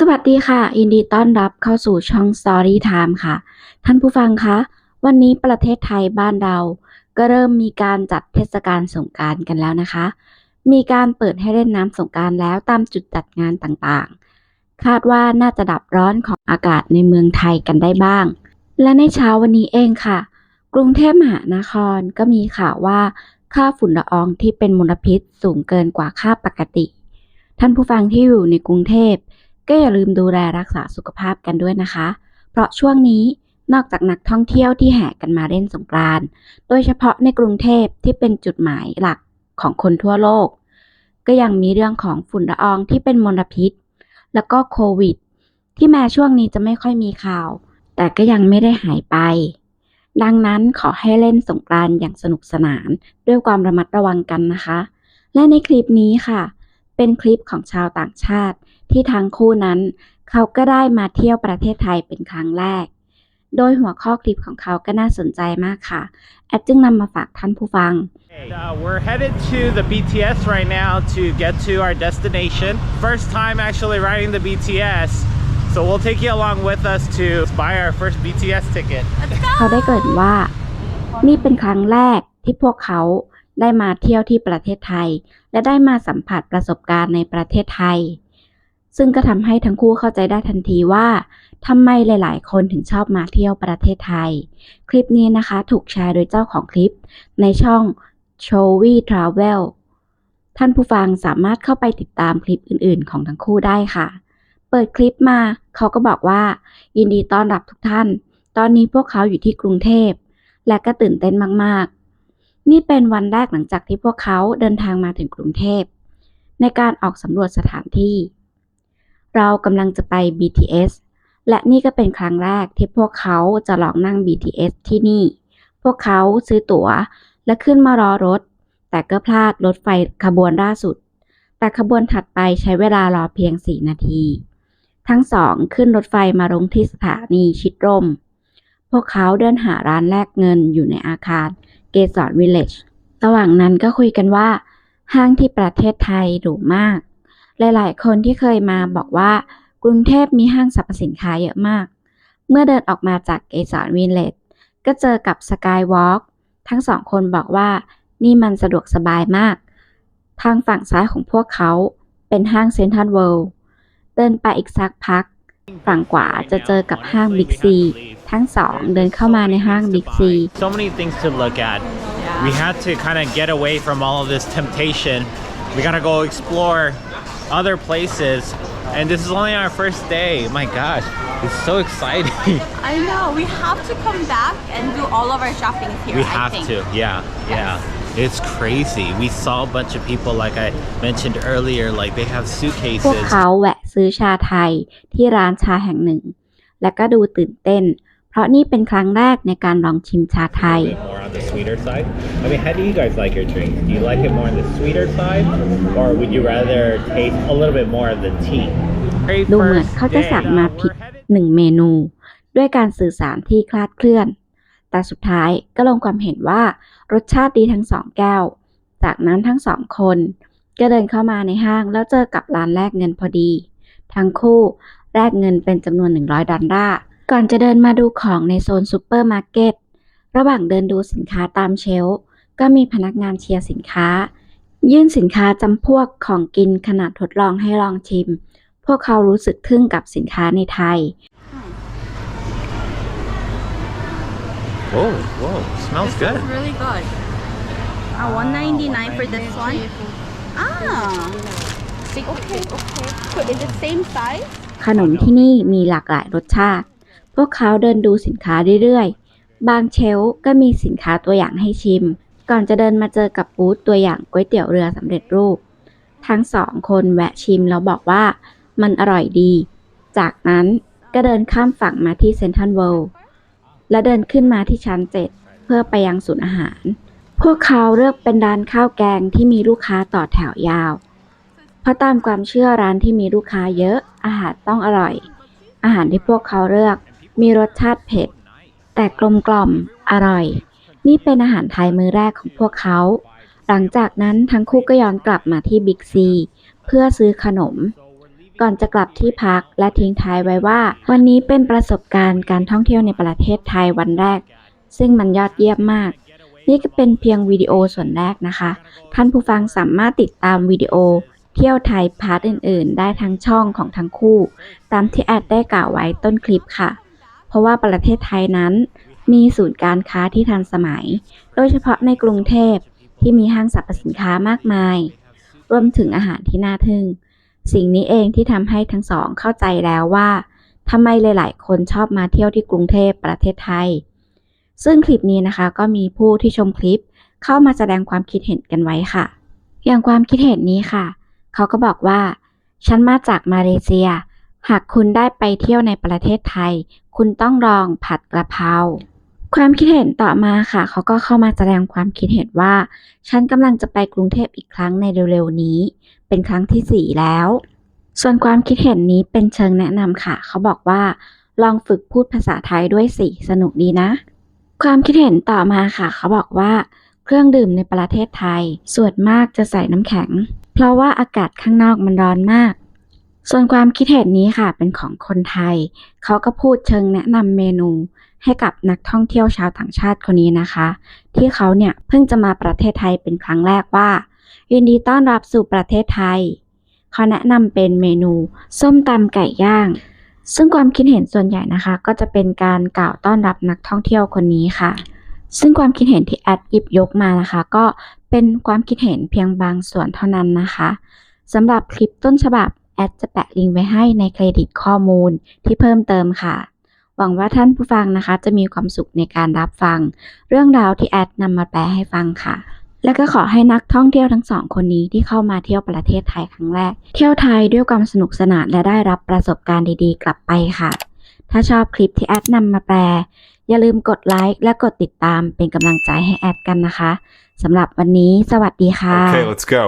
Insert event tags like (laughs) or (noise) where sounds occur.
สวัสดีค่ะ ยินดีต้อนรับเข้าสู่ช่อง Story Time ค่ะ ท่านผู้ฟังคะ วันนี้ประเทศไทยบ้านเรา ก็เริ่มมีการจัดเทศกาลสงกานต์กันแล้วนะคะ มีการเปิดให้เล่นน้ำสงกานต์แล้วตามจุดจัดงานต่างๆ คาดว่าน่าจะดับร้อนของอากาศในเมืองไทยกันได้บ้าง และในเช้าวันนี้เองค่ะ กรุงเทพมหานครก็มีข่าวว่าค่าฝุ่นละอองที่เป็นมลพิษสูงเกินกว่าค่าปกติ ท่านผู้ฟังที่อยู่ในกรุงเทพ ก็อย่าลืมดูแลรักษาสุขภาพกันด้วยนะคะ เพราะช่วงนี้นอกจากนักท่องเที่ยวที่แห่กันมาเล่นสงกรานต์โดยเฉพาะในกรุงเทพที่เป็นจุดหมายหลักของคนทั่วโลก ก็ยังมีเรื่องของฝุ่นละอองที่เป็นมลพิษ แล้วก็โควิด ที่แม้ช่วงนี้จะไม่ค่อยมีข่าว แต่ก็ยังไม่ได้หายไป ดังนั้นขอให้เล่นสงกรานต์อย่างสนุกสนานด้วยความระมัดระวังกันนะคะ และในคลิปนี้ค่ะ เป็นคลิปของชาวต่างชาติ ที่ทั้งคู่นั้น เขาก็ได้มาเที่ยวประเทศไทยเป็นครั้งแรก โดยหัวข้อคลิปของเขาก็น่าสนใจมากค่ะ แอดจึงนำมาฝากท่านผู้ฟัง And, uh, we're headed to the BTS right now to get to our destination. First time actually riding the BTS, so we'll take you along with us to buy our first BTS ticket. เขาได้เกริดว่า นี่เป็นครั้งแรกที่พวกเขาได้มาเที่ยวที่ประเทศไทย และได้มาสัมผัสประสบการณ์ในประเทศไทย ซึ่งก็ทำให้ทั้งคู่เข้าใจได้ทันทีว่าทำไมหลาย ๆ คนถึงชอบมาเที่ยวประเทศไทย คลิปนี้นะคะถูกแชร์โดยเจ้าของคลิป ในช่อง c h o w y Travel ท่านผู้ฟังสามารถเข้าไปติดตามคลิปอื่น ๆ ของทั้งคู่ได้ค่ะ เปิดคลิปมาเขาก็บอกว่า ยินดีต้อนรับทุกท่าน ตอนนี้พวกเขาอยู่ที่กรุงเทพ และก็ตื่นเต้นมาก ๆ นี่เป็นวันแรกหลังจากที่พวกเขาเดินทางมาถึงกรุงเทพ ในการออกสำรวจสถานที่ เรากำลังจะไป BTS และนี่ก็เป็นครั้งแรกที่พวกเขาจะลองนั่ง BTS ที่นี่ พวกเขาซื้อตั๋วและขึ้นมารอรถ แต่ก็พลาดรถไฟขบวนล่าสุด แต่ขบวนถัดไปใช้เวลารอเพียง 4 นาที ทั้งสองขึ้นรถไฟมาลงที่สถานีชิดร่มพวกเขาเดินหาร้านแลกเงินอยู่ในอาคารเกสรวิลเลจ ระหว่างนั้นก็คุยกันว่า ห้างที่ประเทศไทยหรูมาก หลายๆ คนที่เคยมาบอกว่ากรุงเทพมีห้างสรรพสินค้าเยอะมาก เมื่อเดินออกมาจากเกสรวิลเลจก็เจอกับสกายวอล์กทั้งสองคนบอกว่านี่มันสะดวกสบายมาก ทางฝั่งซ้ายของพวกเขาเป็นห้างเซ็นทรัลเวิลด์เดินไปอีกสักพัก ฝั่งขวาจะเจอกับห้างบิ๊กซีทั้งสองเดินเข้ามาในห้างบิ๊กซี So many things to look at. We had to kind of get away from all of this temptation. We gotta go explore other places. And this is only our first day. My gosh, it's so exciting. (laughs) I know. We have to come back and do all of our shopping here. We I have think. to, yeah, yeah. It's crazy. We saw a bunch of people, like I mentioned earlier, like they have พวก suitcases. เขาแวะซื้อชาไทยที่ร้านชาแห่งหนึ่ง และก็ดูตื่นเต้น เพราะนี่เป็นครั้งแรกในการลองชิมชาไทย A bit more on the sweeter side. I mean, how do you guys like your drink? Do you like it more on the sweeter side, or would you rather taste a little bit more of the tea? ดูเหมือนเขาจะสั่งมาผิดหนึ่งเมนู ด้วยการสื่อสารที่คลาดเคลื่อน แต่สุดท้ายก็ลงความเห็นว่ารสชาติดีทั้งสองแก้ว จากนั้นทั้งสองคน ก็เดินเข้ามาในห้างแล้วเจอกับร้านแลกเงินพอดี ทั้งคู่แลกเงินเป็นจำนวน 100 ดอลลาร์ก่อนจะเดินมาดูของในโซนซูเปอร์มาร์เก็ต ระหว่างเดินดูสินค้าตามเชลฟ์ก็มีพนักงานเชียร์สินค้า ยื่นสินค้าจำพวกของกินขนาดทดลองให้ลองชิม พวกเขารู้สึกทึ่งกับสินค้าในไทย Whoa, whoa, smells This good. is really good. Uh, 199 for this one. Ah. Okay, okay. So is it same size? ขนมที่นี่มีหลากหลายรสชาติ พวกเขาเดินดูสินค้าเรื่อยๆ บางเชลก็มีสินค้าตัวอย่างให้ชิม ก่อนจะเดินมาเจอกับบูธตัวอย่างก๋วยเตี๋ยวเรือสำเร็จรูป ทั้งสองคนแวะชิมแล้วบอกว่ามันอร่อยดี จากนั้นก็เดินข้ามฝั่งมาที่เซนทรัลเวิลด์และเดินขึ้นมาที่ชั้น7เพื่อไปยังศูนย์อาหาร พวกเขาเลือกเป็นร้านข้าวแกงที่มีลูกค้าต่อแถวยาว เพราะตามความเชื่อร้านที่มีลูกค้าเยอะอาหารต้องอร่อย อาหารที่พวกเขาเลือกมีรสชาติเผ็ด แต่กลมกล่อม อร่อย นี่เป็นอาหารไทยมื้อแรกของพวกเขา หลังจากนั้นทั้งคู่ก็ย้อนกลับมาที่บิ๊กซีเพื่อซื้อขนม ก่อนจะกลับที่พักและทิ้งท้ายไว้ว่า วันนี้เป็นประสบการณ์การท่องเที่ยวในประเทศไทยวันแรก ซึ่งมันยอดเยี่ยมมากนี่ก็เป็นเพียงวิดีโอส่วนแรกนะคะ ท่านผู้ฟังสามารถติดตามวิดีโอ เที่ยวไทยพาร์ทอื่น ๆ ได้ทั้งช่องของทั้งคู่ ตามที่แอดได้กล่าวไว้ต้นคลิปค่ะ เพราะว่าประเทศไทยนั้น มีศูนย์การค้าที่ทันสมัย โดยเฉพาะในกรุงเทพที่มีห้างสรรพสินค้ามากมาย รวมถึงอาหารที่น่าทึ่ง สิ่งนี้เองที่ทำให้ทั้งสองเข้าใจแล้วว่าทำไมหลาย ๆ คนชอบมาเที่ยวที่กรุงเทพประเทศไทย ซึ่งคลิปนี้นะคะก็มีผู้ที่ชมคลิปเข้ามาแสดงความคิดเห็นกันไว้ค่ะ อย่างความคิดเห็นนี้ค่ะ เขาก็บอกว่า ฉันมาจากมาเลเซีย หากคุณได้ไปเที่ยวในประเทศไทย คุณต้องลองผัดกระเพราความคิดเห็นต่อมาค่ะ เขาก็เข้ามาแสดงความคิดเห็นว่า ฉันกำลังจะไปกรุงเทพอีกครั้งในเร็วๆนี้ เป็นครั้งที่สี่แล้ว ส่วนความคิดเห็นนี้เป็นเชิงแนะนำค่ะ เขาบอกว่า ลองฝึกพูดภาษาไทยด้วยสิสนุกดีนะ ความคิดเห็นต่อมาค่ะ เขาบอกว่า เครื่องดื่มในประเทศไทย ส่วนมากจะใส่น้ำแข็ง เพราะว่าอากาศข้างนอกมันร้อนมาก ส่วนความคิดเห็นนี้ค่ะเป็นของคนไทย เขาก็พูดเชิงแนะนำเมนูให้กับนักท่องเที่ยวชาวต่างชาติคนนี้นะคะ ที่เขาเนี่ยเพิ่งจะมาประเทศไทยเป็นครั้งแรกว่า ยินดีต้อนรับสู่ประเทศไทย เขาแนะนำเป็นเมนู ส้มตำไก่ย่าง ซึ่งความคิดเห็นส่วนใหญ่นะคะ ก็จะเป็นการกล่าวต้อนรับนักท่องเที่ยวคนนี้ค่ะ ซึ่งความคิดเห็นที่แอดหยิบยกมานะคะ ก็เป็นความคิดเห็นเพียงบางส่วนเท่านั้นนะคะสำหรับคลิปต้นฉบับ แอดจะแปะลิงก์ไว้ให้ในเครดิตข้อมูลที่เพิ่มเติมค่ะ หวังว่าท่านผู้ฟังนะคะ จะมีความสุขในการรับฟัง เรื่องราวที่แอดนำมาแปลให้ฟังค่ะ และก็ขอให้นักท่องเที่ยวทั้งสองคนนี้ที่เข้ามาเที่ยวประเทศไทยครั้งแรก เที่ยวไทยด้วยความสนุกสนานและได้รับประสบการณ์ดีๆ กลับไปค่ะ ถ้าชอบคลิปที่แอดนำมาแปล อย่าลืมกดไลค์และกดติดตามเป็นกำลังใจให้แอดกันนะคะสำหรับวันนี้สวัสดีค่ะ Okay, let's go.